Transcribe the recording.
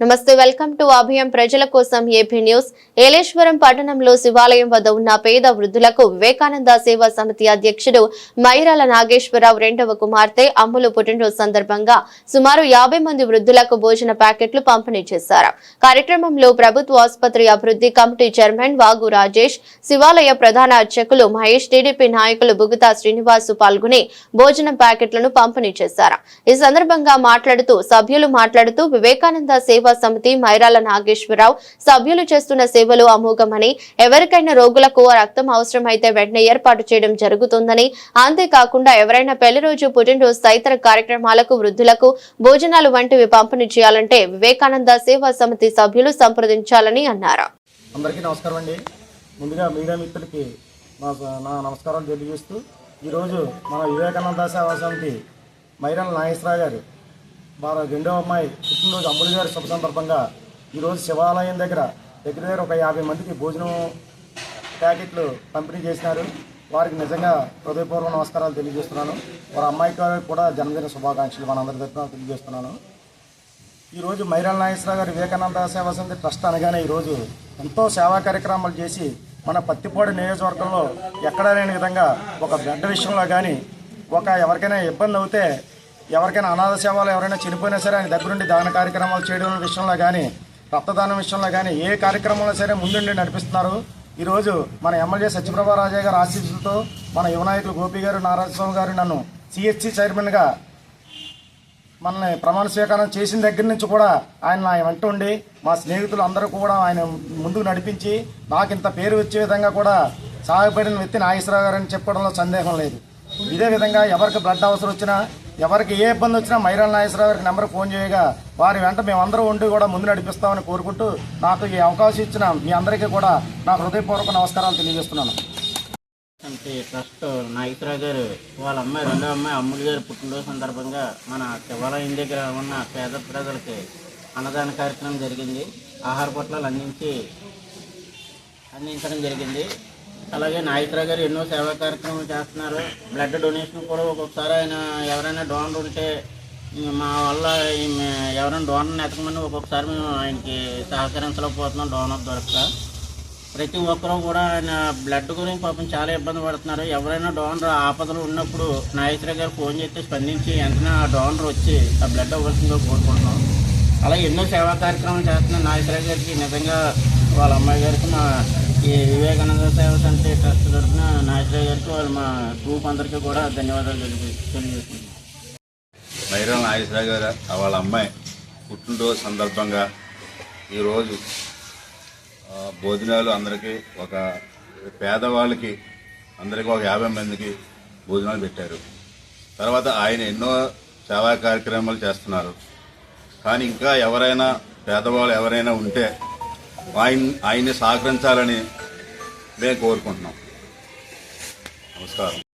నమస్తే welcome to అభియం ప్రజల కోసం ఏపీ న్యూస్. ఏలేశ్వరం పట్టణంలో శివాలయం వద్ద ఉన్న పేద వృద్ధులకు వివేకానంద సేవా సమితి అధ్యక్షుడు మైరాల నాగేశ్వరరావు రెండవ కుమార్తె అమ్ములు పుట్టినరోజు సందర్భంగా సుమారు యాభై మంది వృద్ధులకు భోజన ప్యాకెట్లు పంపిణీ చేశారు. కార్యక్రమంలో ప్రభుత్వ ఆసుపత్రి అభివృద్ధి కమిటీ చైర్మన్ వాగు రాజేష్ శివాలయ ప్రధాన అర్చకులు మహేష్ టీడీపీ నాయకులు బుగుతా శ్రీనివాసు పాల్గొని భోజనం ప్యాకెట్లను పంపిణీ చేశారు. ఈ సందర్భంగా మాట్లాడుతూ సభ్యులు మాట్లాడుతూ వివేకానంద సేవ సమితి మైరాల నాగేశ్వరరావు సభ్యులు చేస్తున్న సేవలు అమోఘమని ఎవరికైనా రోగులకు రక్తం అవసరమైతే వెంటనే ఏర్పాటు చేయడం జరుగుతుందని అంతేకాకుండా ఎవరైనా పెళ్ళి రోజు పుట్టినరోజు తదితర కార్యక్రమాలకు వృద్ధులకు భోజనాలు వంటివి పంపిణీ చేయాలంటే వివేకానంద సేవా సమితి సభ్యులు సంప్రదించాలని అన్నారు. అందరికీ నమస్కారం అండి. ముందుగా మీడియా మిత్రులకి నా నమస్కారాలు తెలియజేస్తూ ఈరోజు మన వివేకానంద సేవా సమితి మైరన్ నాగేశ్వరరావు గారు వారు రెండో అమ్మాయి పుట్టినరోజు అమ్ములు గారి శుభ సందర్భంగా ఈరోజు శివాలయం దగ్గర దగ్గర దగ్గర ఒక యాభై మందికి భోజనం ప్యాకెట్లు పంపిణీ చేసినారు. వారికి నిజంగా హృదయపూర్వక నమస్కారాలు తెలియజేస్తున్నాను. వారి అమ్మాయి గారికి కూడా జన్మదిన శుభాకాంక్షలు మనందరి తరఫున తెలియజేస్తున్నాను. ఈరోజు మైరాల నాగేశ్వరరావు గారి వివేకానంద సేవా సమితి ట్రస్ట్ అనగానే ఈరోజు ఎంతో సేవా కార్యక్రమాలు చేసి మన పత్తిపాడు నియోజకవర్గంలో ఎక్కడా లేని విధంగా ఒక బ్లడ్ విషయంలో కానీ ఒక ఎవరికైనా ఇబ్బంది అవుతే ఎవరికైనా అనాథ సేవలు ఎవరైనా చనిపోయినా సరే ఆయన దగ్గరుండి దాన కార్యక్రమాలు చేయడం విషయంలో కానీ రక్తదానం విషయంలో కానీ ఏ కార్యక్రమంలో సరే ముందుండి నడిపిస్తున్నారు. ఈరోజు మన ఎమ్మెల్యే సత్యప్రభా రాజయ్య గారి ఆశీస్సులతో మన యువనాయకులు గోపి గారు నారాయణస్వామి గారు నన్ను సిహెచ్సి చైర్మన్గా మనల్ని ప్రమాణ స్వీకారం చేసిన దగ్గర నుంచి కూడా ఆయన నా వెంట ఉండి మా స్నేహితులు అందరూ కూడా ఆయన ముందుకు నడిపించి నాకు ఇంత పేరు వచ్చే విధంగా కూడా సహాయపడిన వ్యక్తి నాగేశ్వరరావు గారు అని చెప్పడంలో సందేహం లేదు. ఇదే విధంగా ఎవరికి బ్లడ్ అవసరం వచ్చినా ఎవరికి ఏ ఇబ్బంది వచ్చినా మైరాల నాగేశ్వరరావు గారికి నెంబర్ ఫోన్ చేయగా వారి వెంట మేమందరూ ఉండి కూడా ముందు నడిపిస్తామని కోరుకుంటూ నాకు ఈ అవకాశం ఇచ్చిన మీ అందరికీ కూడా నా హృదయపూర్వక నమస్కారాలు తెలియజేస్తున్నాను. అంటే ట్రస్ట్ నాగేశ్వరరావు గారు వాళ్ళ అమ్మాయి రెండో అమ్మాయి అమ్ములు గారు పుట్టినరోజు సందర్భంగా మన శివాలయం దగ్గర ఉన్న పేద ప్రజలకి అన్నదాన కార్యక్రమం జరిగింది. ఆహార పొట్లాలు అందించి అందించడం జరిగింది. అలాగే నాగేశ్వరరావు గారు ఎన్నో సేవా కార్యక్రమాలు చేస్తున్నారు. బ్లడ్ డొనేషన్ కూడా ఒక్కొక్కసారి ఆయన ఎవరైనా డోనర్ ఉంటే మా వల్ల ఎవరైనా డోనర్ని ఎతకమని ఒక్కొక్కసారి మేము ఆయనకి సహకరించలేకపోతున్నాం డోనర్ దొరకక. ప్రతి ఒక్కరూ కూడా ఆయన బ్లడ్ గురించి పాపం చాలా ఇబ్బంది పడుతున్నారు. ఎవరైనా డోనర్ ఆపదలు ఉన్నప్పుడు నాగేశ్వర గారు ఫోన్ చేస్తే స్పందించి వెంటనే ఆ డోనర్ వచ్చి ఆ బ్లడ్ అవ్వాల్సిందిగా కోరుకుంటున్నాం. అలా ఎన్నో సేవా కార్యక్రమాలు చేస్తున్న నాగేశ్వర గారికి. నిజంగా వాళ్ళ అమ్మాయి గారికి మా ఈ వివేకానంద సేవ సమితి ట్రస్ట్ తరఫున నాగేశ్వర గారికి వాళ్ళు మా గ్రూప్ అందరికీ కూడా ధన్యవాదాలు తెలియ తెలియజేస్తున్నాం బైరం నాగేశ్వరరావు గారు వాళ్ళ అమ్మాయి పుట్టినరోజు సందర్భంగా ఈరోజు భోజనాలు అందరికీ ఒక పేదవాళ్ళకి అందరికీ ఒక యాభై మందికి భోజనాలు పెట్టారు. తర్వాత ఆయన ఎన్నో సేవా కార్యక్రమాలు చేస్తున్నారు. కానీ ఇంకా ఎవరైనా పేదవాళ్ళు ఎవరైనా ఉంటే ఆయన ఆయన్ని సహకరించాలని మేము కోరుకుంటున్నాం. నమస్కారం.